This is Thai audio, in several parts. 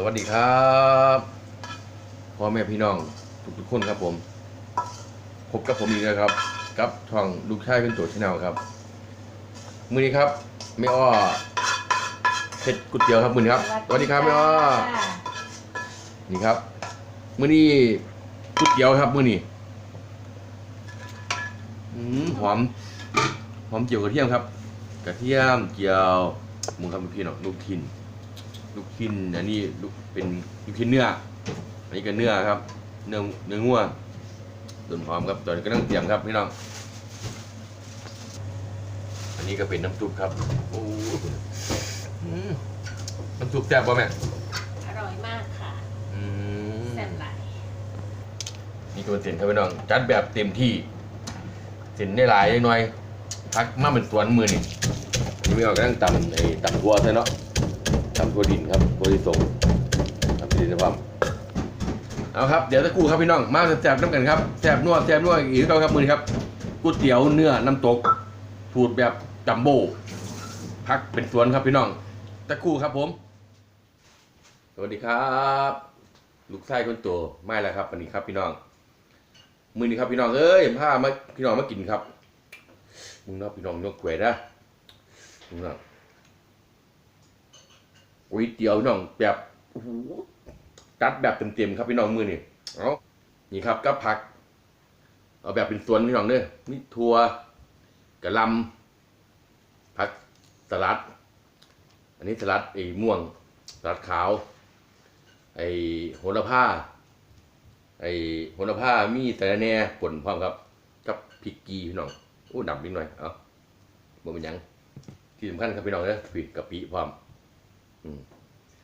สวัสดีครับพ่อแม่พี่น้องทุกทุกๆคนครับผม พบกับผมอีกแล้วครับ กับช่องลูกชายเป็นตัวชแนลครับ มือนี้ครับไม่อ้อเผ็ดก๋วยเตี๋ยวครับมือนี้ครับสวัสดีครับไม่อ้อนี่ครับ มือนี้ก๋วยเตี๋ยวครับมือนี้อืมหอมหอมเจียวกระเทียมครับ กระเทียมเจียวมึงครับพี่น้องลูกชิ้น ลูกชิ้นอันนี้ลูกเป็นลูกชิ้นเนื้อ อันนี้ก็เนื้อครับ เนื้อเนื้องัวต้นหอมครับตอนนี้ก็ต้องเตรียมครับพี่น้อง อันนี้ก็เป็นน้ำซุปครับ โอ้อืมน้ำซุปแซ่บป่ะแม่ อร่อยมากค่ะอืมแซ่บหลายนี่ก็เป็นเส้นครับพี่น้อง จัดแบบเต็มที่ เส้นได้หลายได้น้อยพักมาเป็นสวนมือนี่อันนี้ไม่ออกก็ต้องตำไอ้ตำทัวใช่เนาะ ตำทัวดินครับทัวที่ส่งตำที่ดินนะครับเอาครับเดี๋ยวสักครู่ครับพี่น้องมาแซ่บน้ำกันครับแซ่บนัวแซ่บนัวอีกแล้วครับมือครับก๋วยเตี๋ยวเนื้อน้ำตกสูตรแบบจัมโบ้พักเป็นสวนครับพี่น้องสักครู่ครับผม สวัสดีครับ ลูกชายคนโตไม่แล้วครับวันนี้ครับพี่น้อง มือนี้ครับพี่น้องเอ้ยพามาพี่น้องมากินครับมึงนาะพี่น้องยกแขวนนะมึงนาะ ก๋วยเตี๋ยวพี่น้องแบบโอ้โหจัดแบบเต็มๆครับพี่น้องมือนี่เอานี่ครับก็ผัก เอาแบบเป็นส่วนพี่น้องเด้อมีถั่วกระลำผักสลัด อันนี้สลัดไอ้ม่วงสลัดขาว ไอ้โหระพาไอ้โหระพามีแต่แน่ผลพร้อมครับ กับพริกกีพี่น้องโอ้ดำนิดหน่อย เอาบ่เป็นหยังที่สำคัญครับพี่น้องเด้อพริกกะปิพร้อม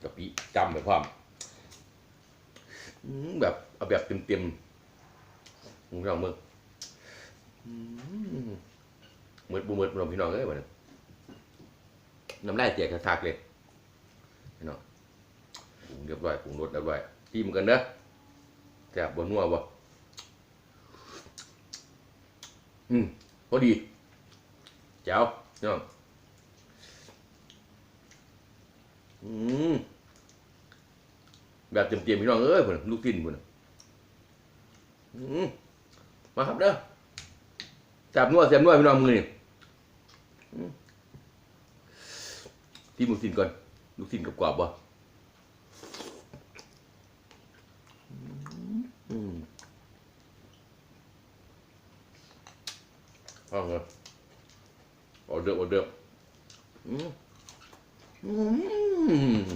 กะปิจำไปพร้อมแบบเอาแบบเต็มๆพี่น้องมึงอืมมืดบุมืดพี่น้องพี่น้องเอ้ยวันนี้น้ำลายเตียกทักเลยพี่น้องปรุงเรียบร้อยปรุงรสเรียบร้อยจิ้มกันเด้อแซ่บบนนัวบ่อืมพอดีเจ้าน้อง อืมแบบเต็มๆพี่น้องเอ้ยพุ่นลูกติ้นพุ่นอืมมาครับเด้อแซบนัวแซ่บนัวพี่น้องมือนี่ที่ลูกติ้นก่อน ลูกติ้นกับกรอบบ่อืมเอาเลยออเดอร์ออเดอร์อืมอืม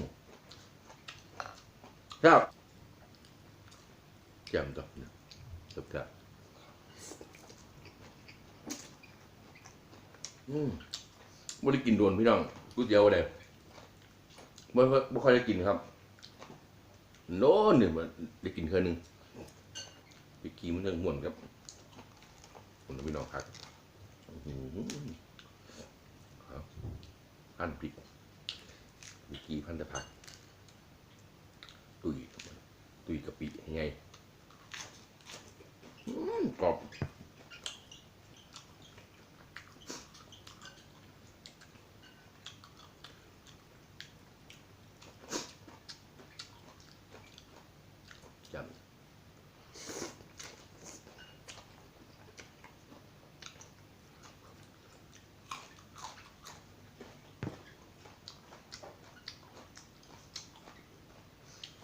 ครับแจ่มต่อเนี่ยจับจ้ะอืมไม่ได้กินโดนพี่น้องก๋วยเตี๋ยวอะไรไม่ไม่ค่อยได้กินครับโน้นเนี่ยมันได้กินเคยหนึ่งไปกีมันเรื่องม่วนครับผมจะไปนอนพักอื้อหือครับพันพริกไปกีพันตะผัก ตุยตุยกะปิยังไงกรอบ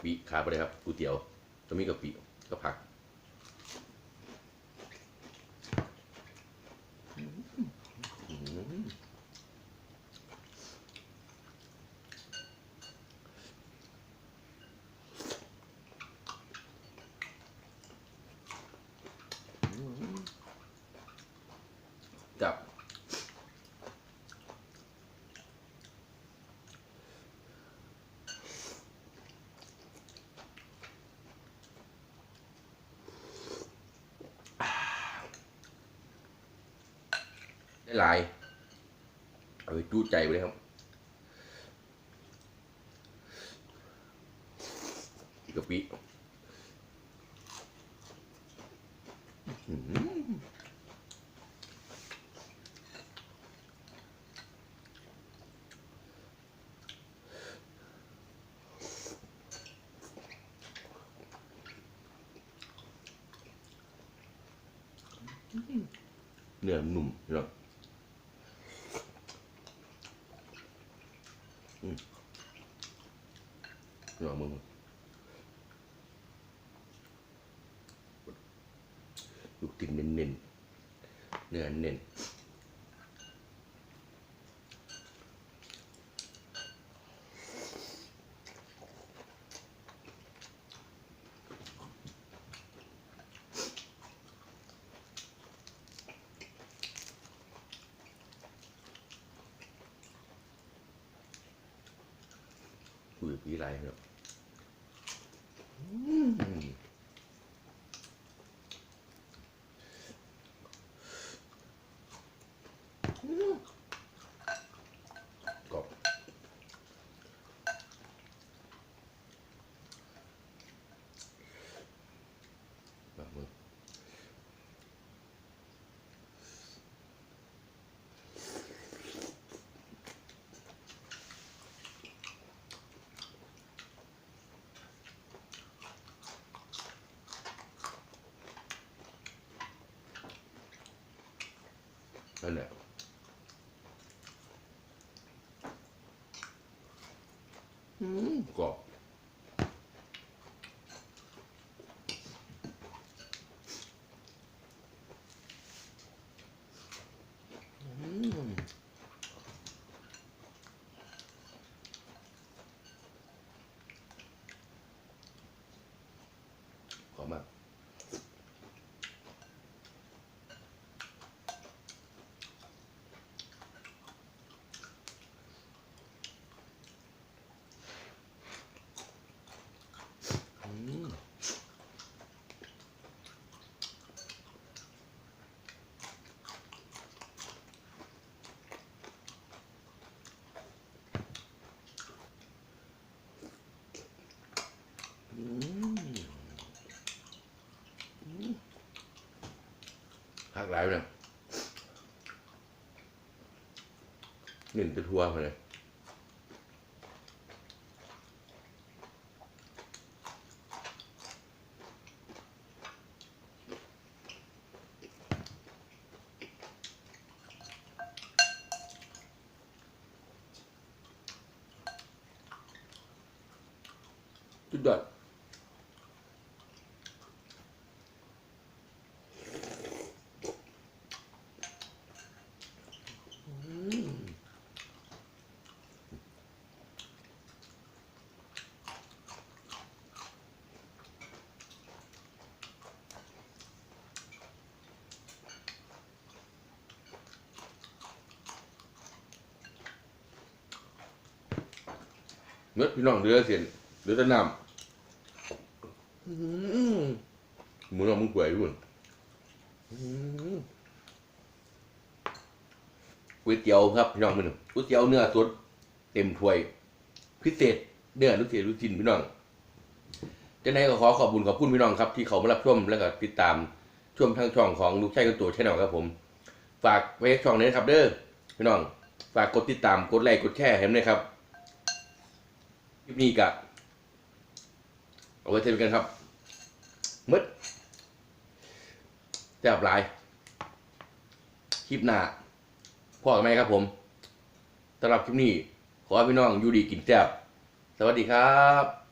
ปีขาไปเลยครับก๋วยเตี๋ยวจะมีกะปิก็ผัก หลายเอาไปจู้ใจไปเลยครับกะปิเนื้อนุ่มเนาะ อืมพี่น้องมึงลูกติ่นเน้นๆเนื้อเน้นคุย กับพี่ไรครับอืมกรอบแบบมือนั่นแหละ อืมกรอบอืมขอบมาก อืมอืมอืม หักหลายเลยหนึ่งจะทัวร์เลยสุดยอด เมื่อพี่น้องเรือเสียนเรือตะนำอืมหมูน้องมึงป่วยรุ่นอืมก๋วยเตี๋ยวครับพี่น้องมึงก๋วยเตี๋ยวเนื้อสดเต็มถ้วย พิเศษเนื้อลูกเสียลูกจินพี่น้องจะไหนก็ขอขอบคุณขอบคุณพี่น้องครับ ที่เขามารับชมแล้วก็ติดตามชมทางช่องของลูกชายกันตัวชแนลครับผม ฝากไว้ช่องนี้นะครับ เด้อพี่น้อง ฝากกดติดตามกดไลค์กดแชร์ให้ผมด้วยครับ คลิปนี้กะเอาไว้เทมกันครับมืดแซ่บหลาย คลิปหน้าพ่อกันไหมครับผมสำหรับคลิปนี้ ขอให้พี่น้องอยู่ดีกินแซ่บสวัสดีครับ